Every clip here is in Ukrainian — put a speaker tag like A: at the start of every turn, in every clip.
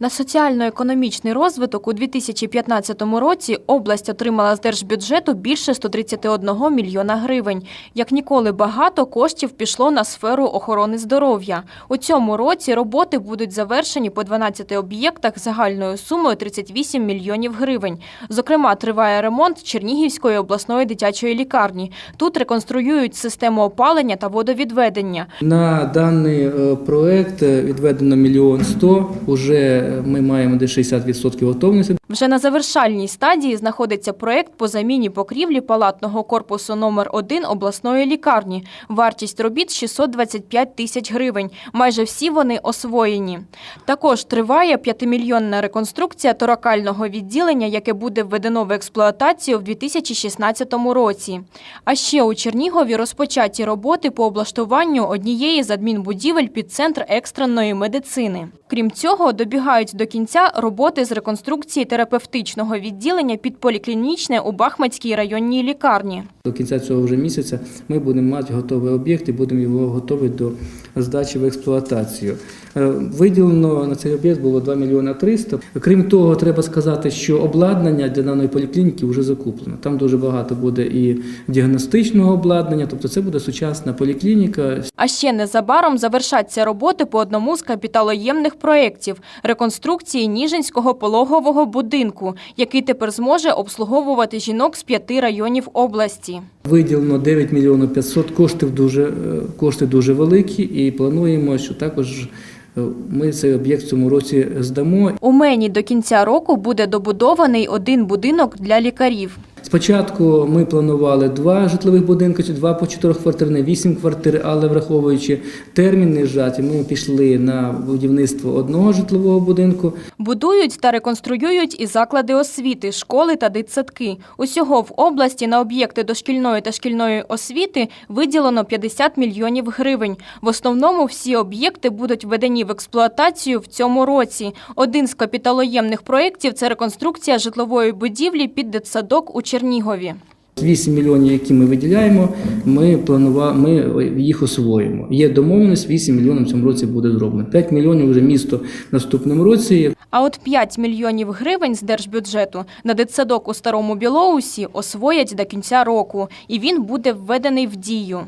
A: На соціально-економічний розвиток у 2015 році область отримала з держбюджету більше 131 мільйона гривень. Як ніколи багато коштів пішло на сферу охорони здоров'я. У цьому році роботи будуть завершені по 12 об'єктах загальною сумою 38 мільйонів гривень. Зокрема, триває ремонт Чернігівської обласної дитячої лікарні. Тут реконструюють систему опалення та водовідведення.
B: На даний е, проект е, відведено мільйон сто. Уже ми маємо десь 60% готовності.
A: Вже на завершальній стадії знаходиться проект по заміні покрівлі палатного корпусу номер 1 обласної лікарні. Вартість робіт 625 тисяч гривень. Майже всі вони освоєні. Також триває п'ятимільйонна реконструкція торакального відділення, яке буде введено в експлуатацію в 2016 році. А ще у Чернігові розпочаті роботи по облаштуванню однієї з адмінбудівель під центр екстреної медицини. Крім цього, добігають до кінця роботи з реконструкції терапевтичного відділення під поліклінічне у Бахмацькій районній лікарні.
B: До кінця цього вже місяця ми будемо мати готовий об'єкт і будемо його готові до здачі в експлуатацію. Е, Виділено на цей об'єкт було 2 мільйони 300. Крім того, треба сказати, що обладнання для даної поліклініки вже закуплено. Там дуже багато буде і діагностичного обладнання, тобто це буде сучасна поліклініка.
A: А ще незабаром завершаться роботи по одному з капіталоємних проєктів – реконструкції Ніжинського пологового будинку, який тепер зможе обслуговувати жінок з п'яти районів області.
B: Виділено 9 мільйонів 500, коштів дуже, е, кошти дуже великі і плануємо, що також е, ми цей об'єкт в цьому році здамо.
A: У Мені до кінця року буде добудований один будинок для лікарів.
B: Спочатку ми планували два житлових будинки, чи два по чотирьохквартирні, вісім квартир, але враховуючи терміни зжаті, ми пішли на будівництво одного житлового будинку.
A: Будують та реконструюють і заклади освіти, школи та дитсадки. Усього в області на об'єкти дошкільної та шкільної освіти виділено 50 мільйонів гривень. В основному всі об'єкти будуть введені в експлуатацію в цьому році. Один з капіталоємних проєктів – це реконструкція житлової будівлі під дитсадок у Чернігові.
B: 8 мільйонів, які ми виділяємо, ми планували, ми їх освоїмо. Є домовленість, 8 мільйонів в цьому році буде зроблено. 5 мільйонів вже місто в наступному році.
A: А от 5 мільйонів гривень з держбюджету на дитсадок у Старому Білоусі освоять до кінця року, і він буде введений в дію.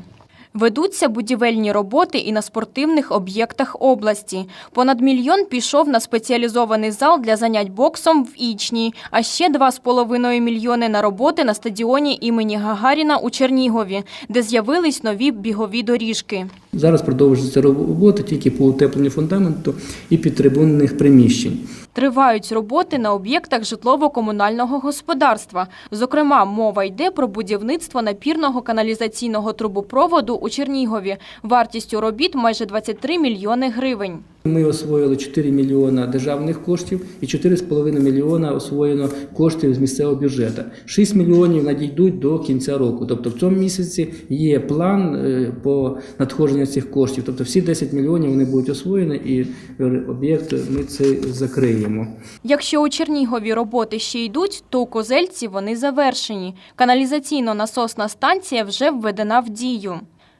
A: Ведуться будівельні роботи і на спортивних об'єктах області. Понад мільйон пішов на спеціалізований зал для занять боксом в Ічні, а ще 2,5 мільйони на роботи на стадіоні імені Гагаріна у Чернігові, де з'явились нові бігові доріжки.
B: Зараз продовжується робота тільки по утепленню фундаменту і підтрибунних приміщень.
A: Тривають роботи на об'єктах житлово-комунального господарства. Зокрема, мова йде про будівництво напірного каналізаційного трубопроводу у Чернігові. Вартістю робіт майже 23 мільйони гривень.
B: Ми освоїли 4 мільйона державних коштів і 4,5 мільйона освоєно коштів з місцевого бюджету. 6 мільйонів надійдуть до кінця року. Тобто в цьому місяці є план е, по надходженню цих коштів. Тобто всі 10 мільйонів вони будуть освоєні і об'єкт ми цей закриємо.
A: Якщо у Чернігові роботи ще йдуть, то у Козельці вони завершені. Каналізаційно-насосна станція вже введена в дію.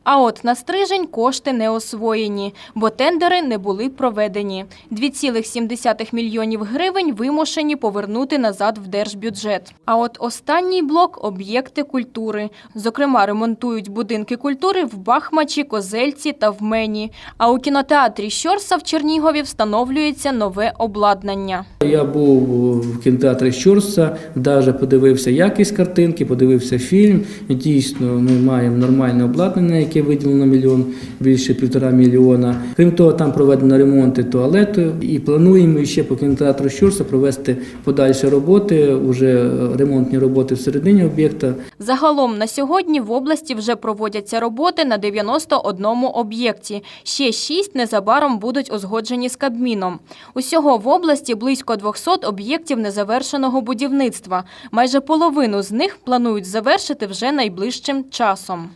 A: А от на стрижень кошти не освоєні, бо тендери не були проведені. 2,7 мільйонів гривень вимушені повернути назад в держбюджет. А от останній блок – об'єкти культури. Зокрема, ремонтують будинки культури в Бахмачі, Козельці та в Мені. А у кінотеатрі Щорса в Чернігові встановлюється нове обладнання.
B: Я був в кінотеатрі Щорса, навіть подивився якість картинки, подивився фільм. Дійсно, ми маємо нормальне обладнання, яке виділено мільйон, більше півтора мільйона. Крім того, там проведено ремонти туалету і плануємо ще по кінотеатру Щорса провести подальші роботи, уже ремонтні роботи всередині об'єкта.
A: Загалом на сьогодні в області вже проводяться роботи на 91 об'єкті. Ще 6 незабаром будуть узгоджені з Кабміном. Усього в області близько 200 об'єктів незавершеного будівництва. Майже половину з них планують завершити вже найближчим часом.